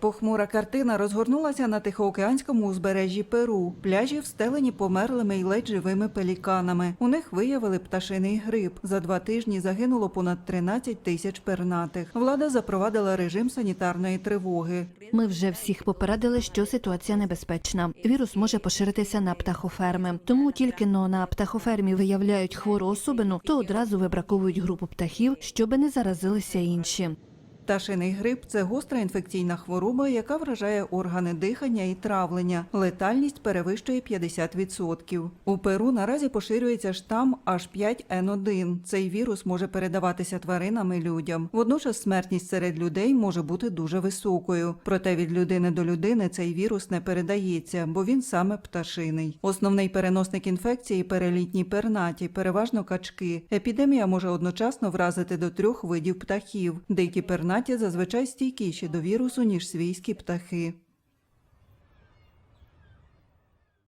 Похмура картина розгорнулася на Тихоокеанському узбережжі Перу. Пляжі встелені померлими й ледь живими пеліканами. У них виявили пташиний грип. За два тижні загинуло понад 13 тисяч пернатих. Влада запровадила режим санітарної тривоги. Ми вже всіх попередили, що ситуація небезпечна. Вірус може поширитися на птахоферми. Тому тільки но на птахофермі виявляють хвору особину, то одразу вибраковують групу птахів, щоби не заразилися інші. Пташиний грип це гостра інфекційна хвороба, яка вражає органи дихання і травлення. Летальність перевищує 50%. У Перу наразі поширюється штам H5N1. Цей вірус може передаватися тваринам і людям. Водночас смертність серед людей може бути дуже високою. Проте від людини до людини цей вірус не передається, бо він саме пташиний. Основний переносник інфекції перелітні пернаті, переважно качки. Епідемія може одночасно вразити до трьох видів птахів. Дикі пернаті зазвичай стійкіші до вірусу, ніж свійські птахи.